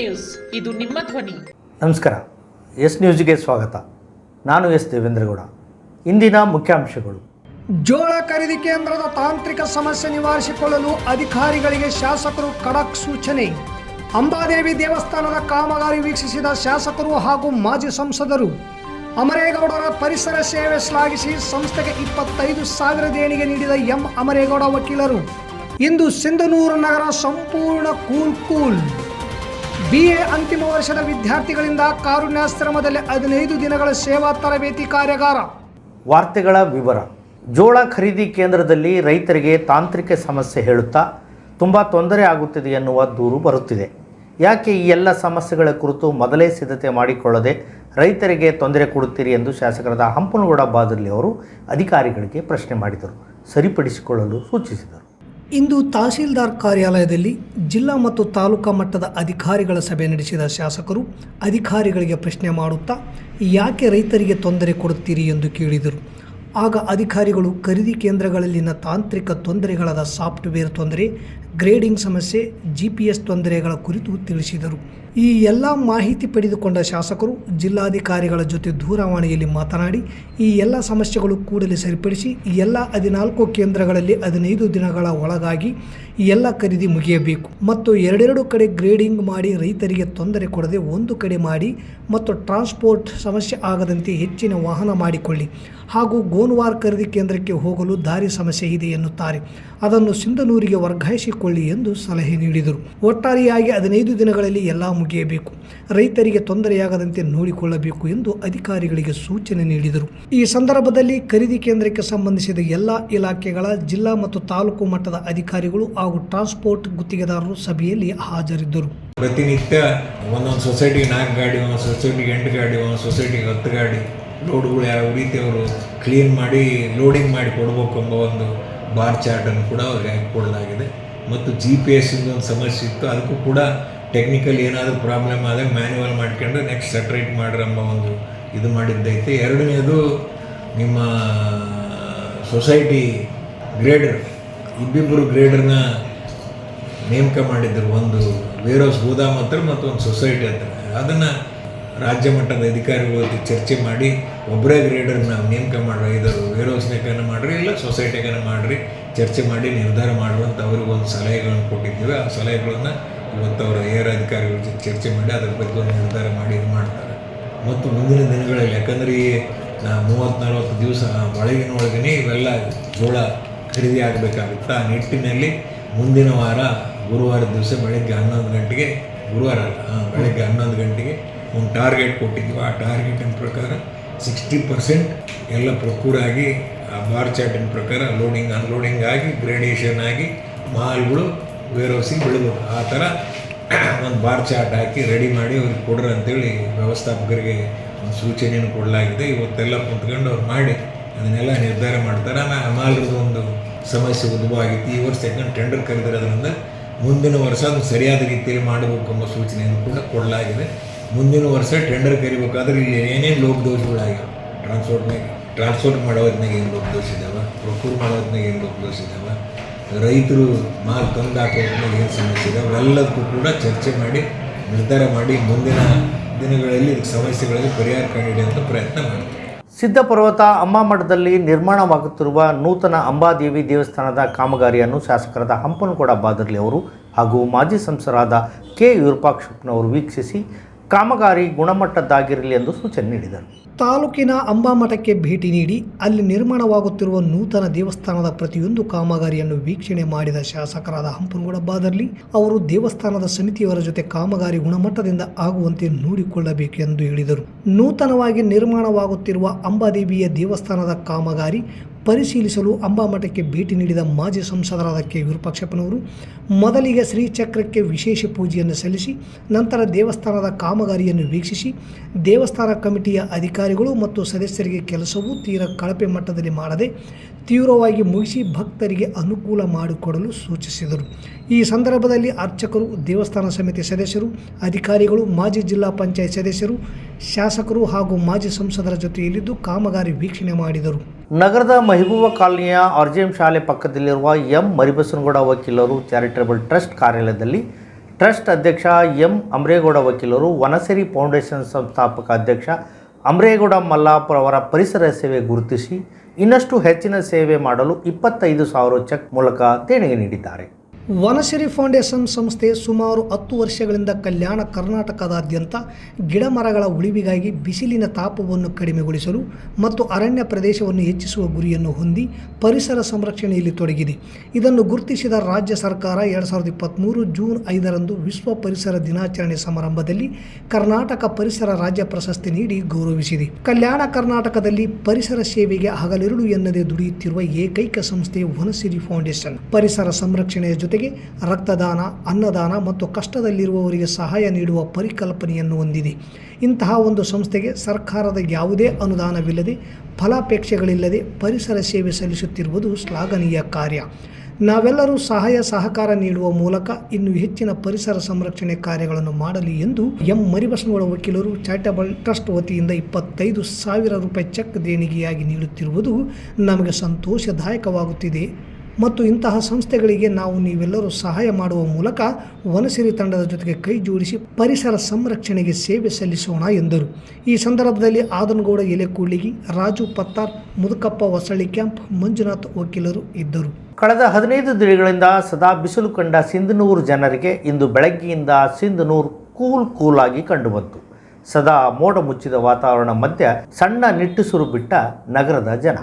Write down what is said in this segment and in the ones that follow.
News. ಇದು ನಿಮ್ಮ ಧ್ವನಿ. ನಮಸ್ಕಾರ. ಎಸ್ ನ್ಯೂಸ್ಗೆ ಸ್ವಾಗತ. ನಾನು ಎಸ್ ದೇವೇಂದ್ರಗೌಡ. ಇಂದಿನ ಮುಖ್ಯಾಂಶಗಳು. ಜೋಳ ಖರೀದಿ ಕೇಂದ್ರದ ತಾಂತ್ರಿಕ ಸಮಸ್ಯೆ ನಿವಾರಿಸಿಕೊಳ್ಳಲು ಅಧಿಕಾರಿಗಳಿಗೆ ಶಾಸಕರು ಖಡಕ್ ಸೂಚನೆ. ಅಂಬಾದೇವಿ ದೇವಸ್ಥಾನದ ಕಾಮಗಾರಿ ವೀಕ್ಷಿಸಿದ ಶಾಸಕರು ಹಾಗೂ ಮಾಜಿ ಸಂಸದರು. ಅಮರೇಗೌಡರ ಪರಿಸರ ಸೇವೆ ಶ್ಲಾಘಿಸಿ ಸಂಸ್ಥೆಗೆ ಇಪ್ಪತ್ತೈದು ಸಾವಿರ ದೇಣಿಗೆ ನೀಡಿದ ಎಂ. ಅಮರೇಗೌಡ ವಕೀಲರು. ಇಂದು ಸಿಂಧನೂರು ನಗರ ಸಂಪೂರ್ಣ ಕೂಲ್ ಕೂಲ್. ಬಿಎ ಅಂತಿಮ ವರ್ಷದ ವಿದ್ಯಾರ್ಥಿಗಳಿಂದ ಕಾರುಣ್ಯಾಶ್ರಮದಲ್ಲಿ ಹದಿನೈದು ದಿನಗಳ ಸೇವಾ ತರಬೇತಿ ಕಾರ್ಯಾಗಾರ. ವಾರ್ತೆಗಳ ವಿವರ. ಜೋಳ ಖರೀದಿ ಕೇಂದ್ರದಲ್ಲಿ ರೈತರಿಗೆ ತಾಂತ್ರಿಕ ಸಮಸ್ಯೆ ಹೇಳುತ್ತಾ ತುಂಬ ತೊಂದರೆ ಆಗುತ್ತಿದೆ ಎನ್ನುವ ದೂರು ಬರುತ್ತಿದೆ. ಯಾಕೆ ಈ ಎಲ್ಲ ಸಮಸ್ಯೆಗಳ ಕುರಿತು ಮೊದಲೇ ಸಿದ್ಧತೆ ಮಾಡಿಕೊಳ್ಳದೆ ರೈತರಿಗೆ ತೊಂದರೆ ಕೊಡುತ್ತೀರಿ ಎಂದು ಶಾಸಕರಾದ ಹಂಪನಗೌಡ ಬಾದರ್ಲಿ ಅವರು ಅಧಿಕಾರಿಗಳಿಗೆ ಪ್ರಶ್ನೆ ಮಾಡಿದರು. ಸರಿಪಡಿಸಿಕೊಳ್ಳಲು ಸೂಚಿಸಿದರು. ಇಂದು ತಹಸೀಲ್ದಾರ್ ಕಾರ್ಯಾಲಯದಲ್ಲಿ ಜಿಲ್ಲಾ ಮತ್ತು ತಾಲೂಕಾ ಮಟ್ಟದ ಅಧಿಕಾರಿಗಳ ಸಭೆ ನಡೆಸಿದ ಶಾಸಕರು ಅಧಿಕಾರಿಗಳಿಗೆ ಪ್ರಶ್ನೆ ಮಾಡುತ್ತಾ, ಯಾಕೆ ರೈತರಿಗೆ ತೊಂದರೆ ಕೊಡುತ್ತೀರಿ ಎಂದು ಕೇಳಿದರು. ಆಗ ಅಧಿಕಾರಿಗಳು, ಖರೀದಿ ಕೇಂದ್ರಗಳಲ್ಲಿನ ತಾಂತ್ರಿಕ ತೊಂದರೆಗಳಾದ ಸಾಫ್ಟ್ವೇರ್ ತೊಂದರೆ, ಗ್ರೇಡಿಂಗ್ ಸಮಸ್ಯೆ ಜಿ ಪಿ ಎಸ್ ತೊಂದರೆಗಳ ಕುರಿತು ತಿಳಿಸಿದರು. ಈ ಎಲ್ಲ ಮಾಹಿತಿ ಪಡೆದುಕೊಂಡ ಶಾಸಕರು ಜಿಲ್ಲಾಧಿಕಾರಿಗಳ ಜೊತೆ ದೂರವಾಣಿಯಲ್ಲಿ ಮಾತನಾಡಿ, ಈ ಎಲ್ಲ ಸಮಸ್ಯೆಗಳು ಕೂಡಲೇ ಸರಿಪಡಿಸಿ ಎಲ್ಲ ಹದಿನಾಲ್ಕು ಕೇಂದ್ರಗಳಲ್ಲಿ ಹದಿನೈದು ದಿನಗಳ ಒಳಗಾಗಿ ಎಲ್ಲ ಖರೀದಿ ಮುಗಿಯಬೇಕು. ಮತ್ತು ಎರಡೆರಡು ಕಡೆ ಗ್ರೇಡಿಂಗ್ ಮಾಡಿ ರೈತರಿಗೆ ತೊಂದರೆ ಕೊಡದೆ ಒಂದು ಕಡೆ ಮಾಡಿ ಮತ್ತು ಟ್ರಾನ್ಸ್ಪೋರ್ಟ್ ಸಮಸ್ಯೆ ಆಗದಂತೆ ಹೆಚ್ಚಿನ ವಾಹನ ಮಾಡಿಕೊಳ್ಳಿ ಹಾಗೂ ಗೋನ್ವಾರ್ ಖರೀದಿ ಕೇಂದ್ರಕ್ಕೆ ಹೋಗಲು ದಾರಿ ಸಮಸ್ಯೆ ಇದೆ ಎನ್ನುತ್ತಾರೆ. ಅದನ್ನು ಸಿಂಧನೂರಿಗೆ ವರ್ಗಾಯಿಸಿಕೊಳ್ಳಿ ಎಂದು ಸಲಹೆ ನೀಡಿದರು. ಒಟ್ಟಾರೆಯಾಗಿ ಹದಿನೈದು ದಿನಗಳಲ್ಲಿ ಎಲ್ಲ ಮುಗಿಯಬೇಕು. ರೈತರಿಗೆ ತೊಂದರೆಯಾಗದಂತೆ ನೋಡಿಕೊಳ್ಳಬೇಕು ಎಂದು ಅಧಿಕಾರಿಗಳಿಗೆ ಸೂಚನೆ ನೀಡಿದರು. ಈ ಸಂದರ್ಭದಲ್ಲಿ ಖರೀದಿ ಕೇಂದ್ರಕ್ಕೆ ಸಂಬಂಧಿಸಿದ ಎಲ್ಲ ಇಲಾಖೆಗಳ ಜಿಲ್ಲಾ ಮತ್ತು ತಾಲೂಕು ಮಟ್ಟದ ಅಧಿಕಾರಿಗಳು ಹಾಗೂ ಟ್ರಾನ್ಸ್ಪೋರ್ಟ್ ಗುತ್ತಿಗೆದಾರರು ಸಭೆಯಲ್ಲಿ ಹಾಜರಿದ್ದರು. ಪ್ರತಿನಿತ್ಯ ಒಂದೊಂದು ಸೊಸೈಟಿಗೆ ನಾಲ್ಕು ಗಾಡಿ, ಒಂದೊಂದು ಸೊಸೈಟಿಗೆ ಎಂಟು ಗಾಡಿ, ಒಂದೊಂದು ಸೊಸೈಟಿಗೆ ಹತ್ತು ಗಾಡಿ, ಲೋಡ್ಗಳು ಯಾವ ರೀತಿ ಅವರು ಕ್ಲೀನ್ ಮಾಡಿ, ಲೋಡಿಂಗ್ ಮಾಡಿ ಕೊಡಬೇಕು ಎಂಬ ಒಂದು ಬಾರ್ ಚಾರ್ಟನ್ನು ಕೂಡ ಅವ್ರಿಗೆ ಕೊಡಲಾಗಿದೆ. ಮತ್ತು ಜಿ ಪಿ ಎಸ್ ಒಂದು ಸಮಸ್ಯೆ ಇತ್ತು. ಅದಕ್ಕೂ ಕೂಡ ಟೆಕ್ನಿಕಲ್ ಏನಾದರೂ ಪ್ರಾಬ್ಲಮ್ ಆದರೆ ಮ್ಯಾನ್ಯುವಲ್ ಮಾಡ್ಕೊಂಡು ನೆಕ್ಸ್ಟ್ ಸೆಟ್ರೇಟ್ ಮಾಡ್ರಮ್ಮ ಒಂದು ಇದು ಮಾಡಿದ್ದೈತೆ. ಎರಡನೇದು ನಿಮ್ಮ ಸೊಸೈಟಿ ಗ್ರೇಡರ್ ಇಬ್ಬಿಬ್ಬರು ಗ್ರೇಡರ್ನ ನೇಮಕ ಮಾಡಿದ್ದರು ಒಂದು ವೇರೋಸ್ ಹೌಸ್ ಗೋದಾಮ್ ಹತ್ರ ಮತ್ತು ಒಂದು ಸೊಸೈಟಿ ಹತ್ರ. ಅದನ್ನು ರಾಜ್ಯ ಮಟ್ಟದ ಅಧಿಕಾರಿಗಳ ಜೊತೆ ಚರ್ಚೆ ಮಾಡಿ ಒಬ್ಬರೇ ಗ್ರೇಡರ್ ನಾವು ನೇಮಕ ಮಾಡ್ರಿ, ಇದು ವೇರ್ ನೇಕನ ಮಾಡಿರಿ, ಇಲ್ಲ ಸೊಸೈಟಿಗನ ಮಾಡಿರಿ, ಚರ್ಚೆ ಮಾಡಿ ನಿರ್ಧಾರ ಮಾಡುವಂಥ ಅವ್ರಿಗೆ ಒಂದು ಸಲಹೆಗಳನ್ನು ಕೊಟ್ಟಿದ್ದೀವಿ. ಆ ಸಲಹೆಗಳನ್ನು ಇವತ್ತು ಅವರು ಏರ್ ಅಧಿಕಾರಿಗಳ ಜೊತೆ ಚರ್ಚೆ ಮಾಡಿ ಅದ್ರ ಬಗ್ಗೆ ಒಂದು ನಿರ್ಧಾರ ಮಾಡಿ ಇದು ಮಾಡ್ತಾರೆ. ಮತ್ತು ಮುಂದಿನ ದಿನಗಳಲ್ಲಿ ಯಾಕಂದರೆ ಈ ನಾ ಮೂವತ್ತು ನಲ್ವತ್ತು ದಿವಸ ಒಳಗಿನ ಒಳಗನೆ ಇವೆಲ್ಲ ಜೋಳ ಖರೀದಿ ಆಗಬೇಕಾಗುತ್ತೆ. ಆ ನಿಟ್ಟಿನಲ್ಲಿ ಮುಂದಿನ ವಾರ ಗುರುವಾರ ದಿವಸ ಬೆಳಗ್ಗೆ ಹನ್ನೊಂದು ಗಂಟೆಗೆ ಗುರುವಾರ ಬೆಳಗ್ಗೆ ಹನ್ನೊಂದು ಗಂಟೆಗೆ ಒಂದು ಟಾರ್ಗೆಟ್ ಕೊಟ್ಟಿದ್ವಿ ಆ ಟಾರ್ಗೆಟಿನ ಪ್ರಕಾರ ಸಿಕ್ಸ್ಟಿ ಪರ್ಸೆಂಟ್ ಎಲ್ಲ ಪ್ರೊಕ್ಯೂರ್ ಆಗಿ ಆ ಬಾರ್ ಚಾರ್ಟಿನ ಪ್ರಕಾರ ಲೋಡಿಂಗ್ ಅನ್ಲೋಡಿಂಗ್ ಆಗಿ ಗ್ರೇಡೇಷನ್ ಆಗಿ ಮಾಲ್ಗಳು ವೇರ್ ಹೌಸಿಗೆ ಆ ಥರ ಒಂದು ಬಾರ್ ಚಾರ್ಟ್ ಹಾಕಿ ರೆಡಿ ಮಾಡಿ ಅವ್ರಿಗೆ ಕೊಡ್ರಿ ಅಂತೇಳಿ ವ್ಯವಸ್ಥಾಪಕರಿಗೆ ಒಂದು ಸೂಚನೆಯನ್ನು ಕೊಡಲಾಗಿದೆ. ಇವತ್ತೆಲ್ಲ ಕುಂತ್ಕೊಂಡು ಅವ್ರು ಮಾಡಿ ಅದನ್ನೆಲ್ಲ ನಿರ್ಧಾರ ಮಾಡ್ತಾರೆ. ಆಮೇಲೆ ಅಮಾಲ್ರದ್ದು ಒಂದು ಸಮಸ್ಯೆ ಉದ್ಭವ ಆಗಿತ್ತು. ಈ ವರ್ಷ ಯಾಕಂದ್ರೆ ಟೆಂಡರ್ ಕರೆದಿರೋದ್ರಿಂದ ಮುಂದಿನ ವರ್ಷ ಅದು ಸರಿಯಾದ ರೀತಿಯಲ್ಲಿ ಮಾಡಬೇಕು ಎಂಬ ಸೂಚನೆಯನ್ನು ಕೂಡ ಕೊಡಲಾಗಿದೆ. ಮುಂದಿನ ವರ್ಷ ಟೆಂಡರ್ ಕರಿಬೇಕಾದ್ರೆ ಇಲ್ಲಿ ಏನೇನು ಲೋಪದೋಷಗಳಾಗ್ಯಾವ ಟ್ರಾನ್ಸ್ಪೋರ್ಟ್ನಾಗ ಟ್ರಾನ್ಸ್ಪೋರ್ಟ್ ಮಾಡೋದ್ನಾಗ ಏನು ಲೋಪದೋಷ ಇದ್ದಾವೆ ಪ್ರೊಕ್ಯೂರ್ ಮಾಡೋದ್ನಾಗ ಏನು ಲೋಪದೋಷ ಇದ್ದಾವೆ ರೈತರು ಮಾಲ್ ತಂದು ಏನು ಸಮಸ್ಯೆ ಇದೆ? ಅವೆಲ್ಲದಕ್ಕೂ ಕೂಡ ಚರ್ಚೆ ಮಾಡಿ, ನಿರ್ಧಾರ ಮಾಡಿ ಮುಂದಿನ ದಿನಗಳಲ್ಲಿ ಇದಕ್ಕೆ ಸಮಸ್ಯೆಗಳಿಗೆ ಪರಿಹಾರ ಕಂಡುಹಿಡಿಯುವಂಥ ಪ್ರಯತ್ನ ಮಾಡ್ತೀವಿ. ಸಿದ್ದಪರ್ವತ ಅಂಬಾಮಠದಲ್ಲಿ ನಿರ್ಮಾಣವಾಗುತ್ತಿರುವ ನೂತನ ಅಂಬಾದೇವಿ ದೇವಸ್ಥಾನದ ಕಾಮಗಾರಿಯನ್ನು ಶಾಸಕರಾದ ಹಂಪನಗೌಡ ಬಾದರ್ಲಿ ಅವರು ಹಾಗೂ ಮಾಜಿ ಸಂಸದರಾದ ಕೆ. ವಿರೂಪಾಕ್ಷಪ್ಪನವರು ವೀಕ್ಷಿಸಿ ಕಾಮಗಾರಿ ಗುಣಮಟ್ಟದ್ದಾಗಿರಲಿ ಎಂದು ಸೂಚನೆ ನೀಡಿದರು. ತಾಲೂಕಿನ ಅಂಬಾಮಠಕ್ಕೆ ಭೇಟಿ ನೀಡಿ ಅಲ್ಲಿ ನಿರ್ಮಾಣವಾಗುತ್ತಿರುವ ನೂತನ ದೇವಸ್ಥಾನದ ಪ್ರತಿಯೊಂದು ಕಾಮಗಾರಿಯನ್ನು ವೀಕ್ಷಣೆ ಮಾಡಿದ ಶಾಸಕರಾದ ಹಂಪನಗೌಡ ಬಾದರ್ಲಿ ಅವರು ದೇವಸ್ಥಾನದ ಸಮಿತಿಯವರ ಜೊತೆ ಕಾಮಗಾರಿ ಗುಣಮಟ್ಟದಿಂದ ಆಗುವಂತೆ ನೋಡಿಕೊಳ್ಳಬೇಕು ಎಂದು ಹೇಳಿದರು. ನೂತನವಾಗಿ ನಿರ್ಮಾಣವಾಗುತ್ತಿರುವ ಅಂಬಾದೇವಿಯ ದೇವಸ್ಥಾನದ ಕಾಮಗಾರಿ ಪರಿಶೀಲಿಸಲು ಅಂಬಾಮಠಕ್ಕೆ ಭೇಟಿ ನೀಡಿದ ಮಾಜಿ ಸಂಸದರಾದ ಕೆ. ವಿರೂಪಾಕ್ಷಪ್ಪನವರು, ಮೊದಲಿಗೆ ಶ್ರೀಚಕ್ರಕ್ಕೆ ವಿಶೇಷ ಪೂಜೆಯನ್ನು ಸಲ್ಲಿಸಿ, ನಂತರ ದೇವಸ್ಥಾನದ ಕಾಮಗಾರಿಯನ್ನು ವೀಕ್ಷಿಸಿ, ದೇವಸ್ಥಾನ ಕಮಿಟಿಯ ಅಧಿಕಾರಿಗಳು ಮತ್ತು ಸದಸ್ಯರಿಗೆ ಕೆಲಸವೂ ತೀರ ಕಳಪೆ ಮಟ್ಟದಲ್ಲಿ ಮಾಡದೆ ತೀವ್ರವಾಗಿ ಮುಗಿಸಿ ಭಕ್ತರಿಗೆ ಅನುಕೂಲ ಮಾಡಿಕೊಡಲು ಸೂಚಿಸಿದರು. ಈ ಸಂದರ್ಭದಲ್ಲಿ ಅರ್ಚಕರು, ದೇವಸ್ಥಾನ ಸಮಿತಿ ಸದಸ್ಯರು, ಅಧಿಕಾರಿಗಳು, ಮಾಜಿ ಜಿಲ್ಲಾ ಪಂಚಾಯತ್ ಸದಸ್ಯರು, ಶಾಸಕರು ಹಾಗೂ ಮಾಜಿ ಸಂಸದರ ಜೊತೆಯಲ್ಲಿದ್ದು ಕಾಮಗಾರಿ ವೀಕ್ಷಣೆ ಮಾಡಿದರು. ನಗರದ ಮಹಿಬೂಬ ಕಾಲನಿಯ ಆರ್ಜಿಎಂ ಶಾಲೆ ಪಕ್ಕದಲ್ಲಿರುವ ಎಂ ಮರಿಬಸನಗೌಡ ವಕೀಲರು ಚಾರಿಟಬಲ್ ಟ್ರಸ್ಟ್ ಕಾರ್ಯಾಲಯದಲ್ಲಿ ಟ್ರಸ್ಟ್ ಅಧ್ಯಕ್ಷ ಎಂ ಅಮರೇಗೌಡ ವಕೀಲರು ವನಸೇರಿ ಫೌಂಡೇಶನ್ ಸಂಸ್ಥಾಪಕ ಅಧ್ಯಕ್ಷ ಅಮರೇಗೌಡ ಮಲ್ಲಾಪುರ ಅವರ ಪರಿಸರ ಸೇವೆ ಗುರುತಿಸಿ ಇನ್ನಷ್ಟು ಹೆಚ್ಚಿನ ಸೇವೆ ಮಾಡಲು ಇಪ್ಪತ್ತೈದು ಸಾವಿರ ಚೆಕ್ ಮೂಲಕ ದೇಣಿಗೆ ನೀಡಿದ್ದಾರೆ. ವನಸಿರಿ ಫೌಂಡೇಶನ್ ಸಂಸ್ಥೆ ಸುಮಾರು ಹತ್ತು ವರ್ಷಗಳಿಂದ ಕಲ್ಯಾಣ ಕರ್ನಾಟಕದಾದ್ಯಂತ ಗಿಡ ಮರಗಳ ಉಳಿವಿಗಾಗಿ ಬಿಸಿಲಿನ ತಾಪವನ್ನು ಕಡಿಮೆಗೊಳಿಸಲು ಮತ್ತು ಅರಣ್ಯ ಪ್ರದೇಶವನ್ನು ಹೆಚ್ಚಿಸುವ ಗುರಿಯನ್ನು ಹೊಂದಿ ಪರಿಸರ ಸಂರಕ್ಷಣೆಯಲ್ಲಿ ತೊಡಗಿದೆ. ಇದನ್ನು ಗುರುತಿಸಿದ ರಾಜ್ಯ ಸರ್ಕಾರ ಎರಡು ಸಾವಿರದ ಇಪ್ಪತ್ತ್ಮೂರು ಜೂನ್ ಐದರಂದು ವಿಶ್ವ ಪರಿಸರ ದಿನಾಚರಣೆ ಸಮಾರಂಭದಲ್ಲಿ ಕರ್ನಾಟಕ ಪರಿಸರ ರಾಜ್ಯ ಪ್ರಶಸ್ತಿ ನೀಡಿ ಗೌರವಿಸಿದೆ. ಕಲ್ಯಾಣ ಕರ್ನಾಟಕದಲ್ಲಿ ಪರಿಸರ ಸೇವೆಗೆ ಹಗಲಿರುಳು ಎನ್ನದೇ ದುಡಿಯುತ್ತಿರುವ ಏಕೈಕ ಸಂಸ್ಥೆ ವನಸಿರಿ ಫೌಂಡೇಶನ್. ಪರಿಸರ ಸಂರಕ್ಷಣೆಯ ಜೊತೆಗೆ ರಕ್ತದಾನ, ಅನ್ನದಾನ ಮತ್ತು ಕಷ್ಟದಲ್ಲಿರುವವರಿಗೆ ಸಹಾಯ ನೀಡುವ ಪರಿಕಲ್ಪನೆಯನ್ನು ಹೊಂದಿದೆ. ಇಂತಹ ಒಂದು ಸಂಸ್ಥೆಗೆ ಸರ್ಕಾರದ ಯಾವುದೇ ಅನುದಾನವಿಲ್ಲದೆ ಫಲಾಪೇಕ್ಷೆಗಳಿಲ್ಲದೆ ಪರಿಸರ ಸೇವೆ ಸಲ್ಲಿಸುತ್ತಿರುವುದು ಶ್ಲಾಘನೀಯ ಕಾರ್ಯ. ನಾವೆಲ್ಲರೂ ಸಹಾಯ ಸಹಕಾರ ನೀಡುವ ಮೂಲಕ ಇನ್ನು ಹೆಚ್ಚಿನ ಪರಿಸರ ಸಂರಕ್ಷಣೆ ಕಾರ್ಯಗಳನ್ನು ಮಾಡಲಿ ಎಂದು ಎಂ. ಮರಿಬಸನಗೌಡ ವಕೀಲರು ಚಾರಿಟಬಲ್ ಟ್ರಸ್ಟ್ ವತಿಯಿಂದ ಇಪ್ಪತ್ತೈದು ಸಾವಿರ ರೂಪಾಯಿ ಚೆಕ್ ದೇಣಿಗೆಯಾಗಿ ನೀಡುತ್ತಿರುವುದು ನಮಗೆ ಸಂತೋಷದಾಯಕವಾಗುತ್ತಿದೆ. ಮತ್ತು ಇಂತಹ ಸಂಸ್ಥೆಗಳಿಗೆ ನಾವು ನೀವೆಲ್ಲರೂ ಸಹಾಯ ಮಾಡುವ ಮೂಲಕ ವನಸಿರಿ ತಂಡದ ಜೊತೆಗೆ ಕೈ ಜೋಡಿಸಿ ಪರಿಸರ ಸಂರಕ್ಷಣೆಗೆ ಸೇವೆ ಸಲ್ಲಿಸೋಣ ಎಂದರು. ಈ ಸಂದರ್ಭದಲ್ಲಿ ಆದನಗೌಡ ಎಲೆಕೂಳಿಗಿ ರಾಜು ಪತ್ತಾರ್, ಮುದುಕಪ್ಪ ಹೊಸಳ್ಳಿ ಕ್ಯಾಂಪ್, ಮಂಜುನಾಥ್ ವಕೀಲರು ಇದ್ದರು. ಕಳೆದ ಹದಿನೈದು ದಿನಗಳಿಂದ ಸದಾ ಬಿಸಿಲು ಕಂಡ ಸಿಂಧನೂರು ಜನರಿಗೆ ಇಂದು ಬೆಳಗ್ಗೆಯಿಂದ ಸಿಂಧನೂರು ಕೂಲ್ ಕೂಲಾಗಿ ಕಂಡುಬಂತು ಸದಾ ಮೋಡ ಮುಚ್ಚಿದ ವಾತಾವರಣ ಮಧ್ಯ ಸಣ್ಣ ನಿಟ್ಟುಸಿರು ಬಿಟ್ಟ ನಗರದ ಜನ.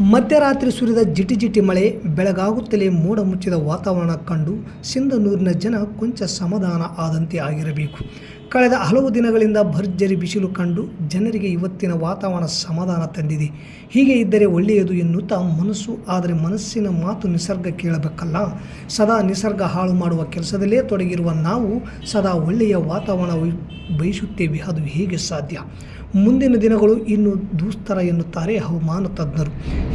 ಮಧ್ಯರಾತ್ರಿ ಸುರಿದ ಜಿಟಿ ಜಿಟಿ ಮಳೆ, ಬೆಳಗಾಗುತ್ತಲೇ ಮೋಡ ಮುಚ್ಚಿದ ವಾತಾವರಣ ಕಂಡು ಸಿಂಧನೂರಿನ ಜನ ಕೊಂಚ ಸಮಾಧಾನ ಆದಂತೆ ಆಗಿರಬೇಕು. ಕಳೆದ ಹಲವು ದಿನಗಳಿಂದ ಭರ್ಜರಿ ಬಿಸಿಲು ಕಂಡು ಜನರಿಗೆ ಇವತ್ತಿನ ವಾತಾವರಣ ಸಮಾಧಾನ ತಂದಿದೆ. ಹೀಗೆ ಇದ್ದರೆ ಒಳ್ಳೆಯದು ಎನ್ನುತ್ತಾ ಮನಸ್ಸು, ಆದರೆ ಮನಸ್ಸಿನ ಮಾತು ನಿಸರ್ಗ ಕೇಳಬೇಕಲ್ಲ. ಸದಾ ನಿಸರ್ಗ ಹಾಳು ಮಾಡುವ ಕೆಲಸದಲ್ಲೇ ತೊಡಗಿರುವ ನಾವು ಸದಾ ಒಳ್ಳೆಯ ವಾತಾವರಣ ಬಯಸುತ್ತೇವೆ. ಅದು ಹೇಗೆ ಸಾಧ್ಯ? ಮುಂದಿನ ದಿನಗಳು ಇನ್ನು ದೂಸ್ತರ ಎನ್ನುತ್ತಾರೆ ಹವಾಮಾನ ತಜ್ಞರು.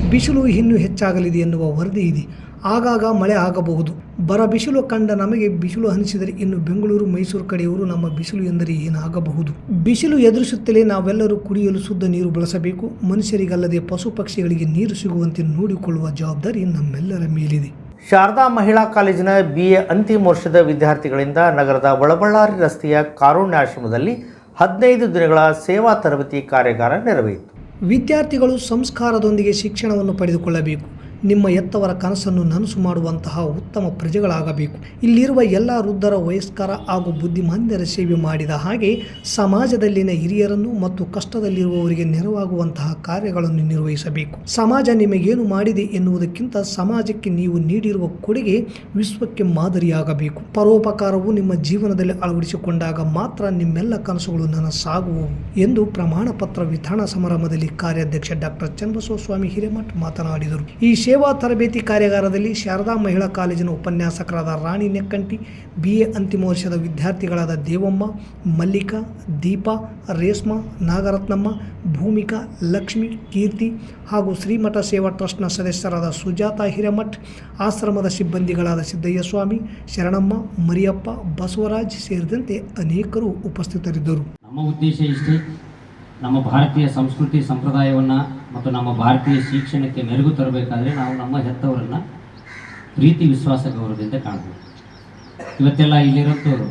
ಬಿಸಿಲು ಇನ್ನೂ ಹೆಚ್ಚಾಗಲಿದೆ ಎನ್ನುವ ವರದಿ ಇದೆ. ಆಗಾಗ ಮಳೆ ಆಗಬಹುದು. ಬರ ಬಿಸಿಲು ಕಂಡ ನಮಗೆ ಬಿಸಿಲು ಅನಿಸಿದರೆ ಇನ್ನು ಬೆಂಗಳೂರು, ಮೈಸೂರು ಕಡೆಯವರು ನಮ್ಮ ಬಿಸಿಲು ಎಂದರೆ ಏನಾಗಬಹುದು? ಬಿಸಿಲು ಎದುರಿಸುತ್ತಲೇ ನಾವೆಲ್ಲರೂ ಕುಡಿಯಲು ಶುದ್ಧ ನೀರು ಬಳಸಬೇಕು. ಮನುಷ್ಯರಿಗಲ್ಲದೆ ಪಶು ಪಕ್ಷಿಗಳಿಗೆ ನೀರು ಸಿಗುವಂತೆ ನೋಡಿಕೊಳ್ಳುವ ಜವಾಬ್ದಾರಿ ನಮ್ಮೆಲ್ಲರ ಮೇಲಿದೆ. ಶಾರದಾ ಮಹಿಳಾ ಕಾಲೇಜಿನ ಬಿ ಎ ಅಂತಿಮ ವರ್ಷದ ವಿದ್ಯಾರ್ಥಿಗಳಿಂದ ನಗರದ ಒಳಬಳ್ಳಾರಿ ರಸ್ತೆಯ ಕಾರುಣ್ಯಾಶ್ರಮದಲ್ಲಿ ಹದಿನೈದು ದಿನಗಳ ಸೇವಾ ತರಬೇತಿ ಕಾರ್ಯಾಗಾರ ನೆರವೇರಿತು. ವಿದ್ಯಾರ್ಥಿಗಳು ಸಂಸ್ಕಾರದೊಂದಿಗೆ ಶಿಕ್ಷಣವನ್ನು ಪಡೆದುಕೊಳ್ಳಬೇಕು. ನಿಮ್ಮ ಎತ್ತವರ ಕನಸನ್ನು ನನಸು ಮಾಡುವಂತಹ ಉತ್ತಮ ಪ್ರಜೆಗಳಾಗಬೇಕು. ಇಲ್ಲಿರುವ ಎಲ್ಲ ವೃದ್ಧರ, ವಯಸ್ಕರ ಹಾಗೂ ಬುದ್ಧಿಮಾಂದ್ಯರ ಸೇವೆ ಮಾಡಿದ ಹಾಗೆ ಸಮಾಜದಲ್ಲಿನ ಹಿರಿಯರನ್ನು ಮತ್ತು ಕಷ್ಟದಲ್ಲಿರುವವರಿಗೆ ನೆರವಾಗುವಂತಹ ಕಾರ್ಯಗಳನ್ನು ನಿರ್ವಹಿಸಬೇಕು. ಸಮಾಜ ನಿಮಗೇನು ಮಾಡಿದೆ ಎನ್ನುವುದಕ್ಕಿಂತ ಸಮಾಜಕ್ಕೆ ನೀವು ನೀಡಿರುವ ಕೊಡುಗೆ ವಿಶ್ವಕ್ಕೆ ಮಾದರಿಯಾಗಬೇಕು. ಪರೋಪಕಾರವು ನಿಮ್ಮ ಜೀವನದಲ್ಲಿ ಅಳವಡಿಸಿಕೊಂಡಾಗ ಮಾತ್ರ ನಿಮ್ಮೆಲ್ಲ ಕನಸುಗಳು ನನಸಾಗುವು ಎಂದು ಪ್ರಮಾಣ ಪತ್ರ ವಿತರಣಾ ಸಮಾರಂಭದಲ್ಲಿ ಕಾರ್ಯಾಧ್ಯಕ್ಷ ಡಾಕ್ಟರ್ ಚನ್ನಬಸವ ಸ್ವಾಮಿ ಹಿರೇಮಠ್ ಮಾತನಾಡಿದರು. ಈ ಸೇವಾ ತರಬೇತಿ ಕಾರ್ಯಾಗಾರದಲ್ಲಿ ಶಾರದಾ ಮಹಿಳಾ ಕಾಲೇಜಿನ ಉಪನ್ಯಾಸಕರಾದ ರಾಣಿ ನೆಕ್ಕಂಟಿ ಬಿ ಎ ಅಂತಿಮ ವರ್ಷದ ವಿದ್ಯಾರ್ಥಿಗಳಾದ ದೇವಮ್ಮ, ಮಲ್ಲಿಕಾ, ದೀಪಾ, ರೇಷ್ಮಾ, ನಾಗರತ್ನಮ್ಮ, ಭೂಮಿಕಾ, ಲಕ್ಷ್ಮಿ, ಕೀರ್ತಿ ಹಾಗೂ ಶ್ರೀಮಠ ಸೇವಾ ಟ್ರಸ್ಟ್ನ ಸದಸ್ಯರಾದ ಸುಜಾತ ಹಿರೇಮಠ್, ಆಶ್ರಮದ ಸಿಬ್ಬಂದಿಗಳಾದ ಸಿದ್ದಯ್ಯ ಸ್ವಾಮಿ ಶರಣಮ್ಮ, ಮರಿಯಪ್ಪ, ಬಸವರಾಜ್ ಸೇರಿದಂತೆ ಅನೇಕರು ಉಪಸ್ಥಿತರಿದ್ದರು. ನಮ್ಮ ಉದ್ದೇಶ ಇಷ್ಟೇ. ನಮ್ಮ ಭಾರತೀಯ ಸಂಸ್ಕೃತಿ ಸಂಪ್ರದಾಯವನ್ನು ಮತ್ತು ನಮ್ಮ ಭಾರತೀಯ ಶಿಕ್ಷಣಕ್ಕೆ ಮೆರುಗು ತರಬೇಕಾದ್ರೆ ನಾವು ನಮ್ಮ ಹೆತ್ತವರನ್ನು ಪ್ರೀತಿ, ವಿಶ್ವಾಸ, ಗೌರವದಿಂದ ಕಾಣಬೇಕು ಇವತ್ತೆಲ್ಲ ಇಲ್ಲಿರೋಂಥವ್ರು,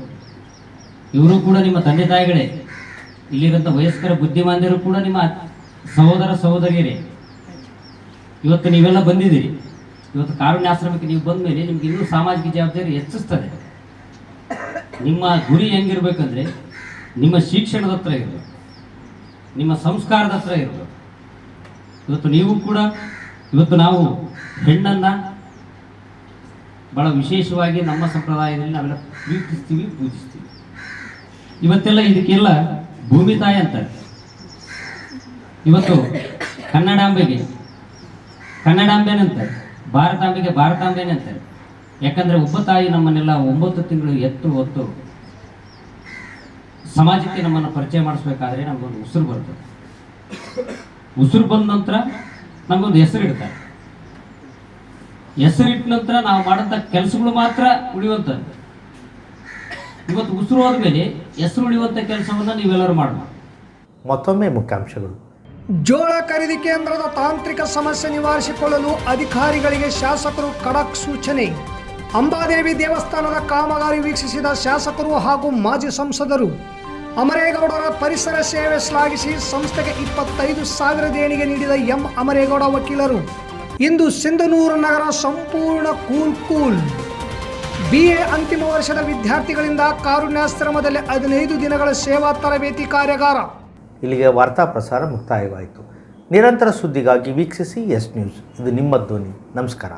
ಇವರು ಕೂಡ ನಿಮ್ಮ ತಂದೆ ತಾಯಿಗಳೇ. ಇಲ್ಲಿರೋಂಥ ವಯಸ್ಕರ ಬುದ್ಧಿಮಾಂದ್ಯರು ಕೂಡ ನಿಮ್ಮ ಸಹೋದರ ಸಹೋದರಿಯರೇ. ಇವತ್ತು ನೀವೆಲ್ಲ ಬಂದಿದ್ದೀರಿ. ಇವತ್ತು ಕಾರುಣ್ಯಾಶ್ರಮಕ್ಕೆ ನೀವು ಬಂದ ಮೇಲೆ ನಿಮ್ಗೆ ಇನ್ನೂ ಸಾಮಾಜಿಕ ಜವಾಬ್ದಾರಿ ಹೆಚ್ಚಿಸ್ತದೆ. ನಿಮ್ಮ ಗುರಿ ಹೆಂಗಿರ್ಬೇಕಂದ್ರೆ ನಿಮ್ಮ ಶಿಕ್ಷಣದ ಹತ್ರ ಇರಬೇಕು. ನಿಮ್ಮ ಸಂಸ್ಕಾರದ ಹತ್ರ ಇರಬೇಕು. ಇವತ್ತು ನೀವು ಕೂಡ, ಇವತ್ತು ನಾವು ಹೆಣ್ಣನ್ನ ಬಹಳ ವಿಶೇಷವಾಗಿ ನಮ್ಮ ಸಂಪ್ರದಾಯದಲ್ಲಿ ನಾವೆಲ್ಲ ಪ್ರೀತಿಸ್ತೀವಿ, ಪೂಜಿಸ್ತೀವಿ. ಇವತ್ತೆಲ್ಲ ಇದಕ್ಕೆಲ್ಲ ಭೂಮಿ ತಾಯಿ ಅಂತಾರೆ. ಇವತ್ತು ಕನ್ನಡಾಂಬೆಗೆ, ಕನ್ನಡಾಂಬೆನಂತಾರೆ. ಭಾರತಾಂಬೆಗೆ ಭಾರತಾಂಬೆನೆ ಅಂತಾರೆ. ಯಾಕಂದ್ರೆ ಒಬ್ಬ ತಾಯಿ ನಮ್ಮನ್ನೆಲ್ಲ ಒಂಬತ್ತು ತಿಂಗಳು ಎತ್ತು ಹೊತ್ತು ಸಮಾಜಕ್ಕೆ ನಮ್ಮನ್ನು ಪರಿಚಯ ಮಾಡಿಸ್ಬೇಕಾದ್ರೆ ನಮಗೊಂದು ಉಸಿರು ಬರ್ತದೆ. ಉಸಿರು ಬಂದ ನಂತರ ನಮಗೊಂದು ಹೆಸರು ಇಡ್ತಾರೆ. ಹೆಸರಿಟ್ಟ ನಂತರ ನಾವು ಮಾಡಂತ ಕೆಲಸಗಳು ಮಾತ್ರ ಉಳಿಯುವಂಥದ್ದು. ಇವತ್ತು ಉಸಿರು ಹೋದ್ಮೇಲೆ ಹೆಸರು ಉಳಿಯುವಂಥ ಕೆಲಸವನ್ನು ನೀವೆಲ್ಲರೂ ಮಾಡಬೇಕು. ಮತ್ತೊಮ್ಮೆ ಮುಖ್ಯಾಂಶಗಳು. ಜೋಳ ಖರೀದಿ ಕೇಂದ್ರದ ತಾಂತ್ರಿಕ ಸಮಸ್ಯೆ ನಿವಾರಿಸಿಕೊಳ್ಳಲು ಅಧಿಕಾರಿಗಳಿಗೆ ಶಾಸಕರು ಖಡಕ್ ಸೂಚನೆ. ಅಂಬಾದೇವಿ ದೇವಸ್ಥಾನದ ಕಾಮಗಾರಿ ವೀಕ್ಷಿಸಿದ ಶಾಸಕರು ಹಾಗೂ ಮಾಜಿ ಸಂಸದರು. ಅಮರೇಗೌಡರ ಪರಿಸರ ಸೇವೆ ಶ್ಲಾಘಿಸಿ ಸಂಸ್ಥೆಗೆ ಇಪ್ಪತ್ತೈದು ಸಾವಿರ ದೇಣಿಗೆ ನೀಡಿದ ಎಂ. ಅಮರೇಗೌಡ ವಕೀಲರು. ಇಂದು ಸಿಂಧನೂರು ನಗರ ಸಂಪೂರ್ಣ ಕೂಲ್ ಕೂಲ್. ಬಿಎ ಅಂತಿಮ ವರ್ಷದ ವಿದ್ಯಾರ್ಥಿಗಳಿಂದ ಕಾರುಣ್ಯಾಶ್ರಮದಲ್ಲಿ ಹದಿನೈದು ದಿನಗಳ ಸೇವಾ ತರಬೇತಿ ಕಾರ್ಯಾಗಾರ. ಇಲ್ಲಿಗೆ ವಾರ್ತಾ ಪ್ರಸಾರ ಮುಕ್ತಾಯವಾಯಿತು. ನಿರಂತರ ಸುದ್ದಿಗಾಗಿ ವೀಕ್ಷಿಸಿ ಎಸ್ ನ್ಯೂಸ್. ಇದು ನಿಮ್ಮ ಧ್ವನಿ. ನಮಸ್ಕಾರ.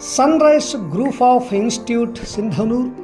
Sunrise group of institute Sindhanur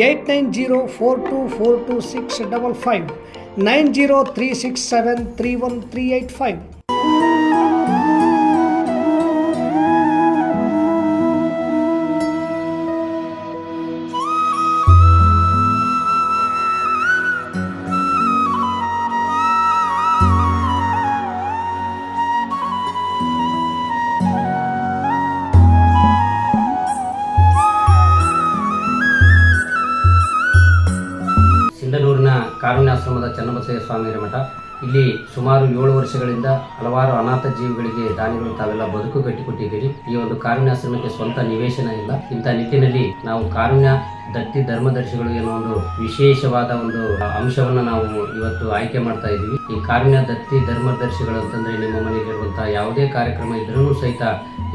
eight nine zero four two four two six double five nine zero three six seven three one three eight five ಕಾರುಣ್ಯಾಶ್ರಮದ Channabasayya ಸ್ವಾಮಿಯರ ಮಠ. ಇಲ್ಲಿ ಸುಮಾರು ಏಳು ವರ್ಷಗಳಿಂದ ಹಲವಾರು ಅನಾಥ ಜೀವಿಗಳಿಗೆ ದಾನಿಗಳು ತಾವೆಲ್ಲ ಬದುಕು ಕಟ್ಟಿಕೊಟ್ಟಿದ್ದೀರಿ ಈ ಒಂದು ಕಾರುಣ್ಯಾಶ್ರಮಕ್ಕೆ ಸ್ವಂತ ನಿವೇಶನ ಇಲ್ಲ. ಇಂಥ ನಿಟ್ಟಿನಲ್ಲಿ ನಾವು ಕಾರುಣ್ಯ, ದತ್ತಿ, ಧರ್ಮದರ್ಶಿಗಳು ಏನೋ ಒಂದು ವಿಶೇಷವಾದ ಒಂದು ಅಂಶವನ್ನು ನಾವು ಇವತ್ತು ಆಯ್ಕೆ ಮಾಡ್ತಾ ಇದ್ದೀವಿ. ಈ ಕಾರ್ಣ್ಯ ದತ್ತಿ ಧರ್ಮದರ್ಶಿಗಳು ಅಂತಂದರೆ ನಿಮ್ಮ ಮನೆಯಲ್ಲಿರುವಂಥ ಯಾವುದೇ ಕಾರ್ಯಕ್ರಮ ಇದ್ರೂ ಸಹಿತ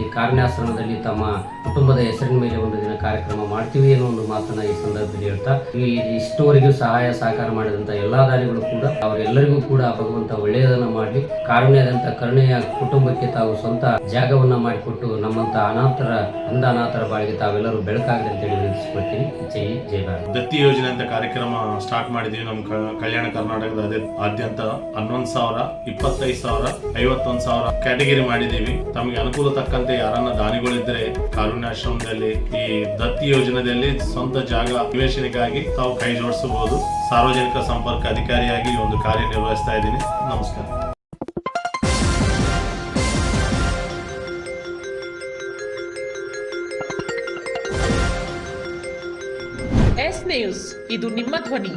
ಈ ಕಾರುಣ್ಯಾಶ್ರಮದಲ್ಲಿ ತಮ್ಮ ಕುಟುಂಬದ ಹೆಸರಿನ ಮೇಲೆ ಒಂದು ದಿನ ಕಾರ್ಯಕ್ರಮ ಮಾಡ್ತೀವಿ ಅನ್ನೋ ಒಂದು ಮಾತನ್ನ ಈ ಸಂದರ್ಭದಲ್ಲಿ ಹೇಳ್ತಾ, ಈ ಇಷ್ಟುವರೆಗೂ ಸಹಾಯ ಸಹಕಾರ ಮಾಡಿದಂಥ ಎಲ್ಲ ದಾರಿಗಳು ಕೂಡ ಅವರೆಲ್ಲರಿಗೂ ಕೂಡ ಭಗವಂತ ಒಳ್ಳೆಯದನ್ನು ಮಾಡಿ ಕಾರುಣ್ಯದಂತ ಕರುಣೆಯ ಕುಟುಂಬಕ್ಕೆ ತಾವು ಸ್ವಂತ ಜಾಗವನ್ನು ಮಾಡಿಕೊಟ್ಟು ನಮ್ಮಂಥ ಅನಾಥರ, ಅಂಧ ಅನಾಥರ ಬಾಳಿಗೆ ತಾವೆಲ್ಲರೂ ಬೆಳಕಾಗಲಿ ಅಂತೇಳಿ ವಿನಂತಿಸ್ಕೊಳ್ತೀನಿ. ಜೈ ಜೈ ಭಾರತ್. ದತ್ತಿ ಯೋಜನೆ ಅಂತ ಕಾರ್ಯಕ್ರಮ ಸ್ಟಾರ್ಟ್ ಮಾಡಿದೀವಿ, ನಮ್ಮ ಕಲ್ಯಾಣ ಕರ್ನಾಟಕದ ಅದೇ ಆದ್ಯಂತ. ಹನ್ನೊಂದು ಸಾವಿರ, ಇಪ್ಪತ್ತೈದು ಸಾವಿರ, ಐವತ್ತೊಂದು ಸಾವಿರ ಕ್ಯಾಟಗರಿ ಮಾಡಿದ್ದೀವಿ. ತಮಗೆ ಅನುಕೂಲ ತಕ್ಕಂತೆ ಯಾರನ್ನ ದಾನಿಗಳಿದ್ರೆ ಕಾರುಣ್ಯಾಶ್ರಮದಲ್ಲಿ, ಈ ದತ್ತಿ ಯೋಜನೆಯಲ್ಲಿ ಸ್ವಂತ ಜಾಗ ನಿವೇಶನಕ್ಕಾಗಿ ತಾವು ಕೈ ಜೋಡಿಸಬಹುದು. ಸಾರ್ವಜನಿಕ ಸಂಪರ್ಕ ಅಧಿಕಾರಿಯಾಗಿ ಒಂದು ಕಾರ್ಯ ನಿರ್ವಹಿಸ್ತಾ ಇದ್ದೀನಿ. ನಮಸ್ಕಾರ. ಎಸ್ ನ್ಯೂಸ್, ಇದು ನಿಮ್ಮ ಧ್ವನಿ.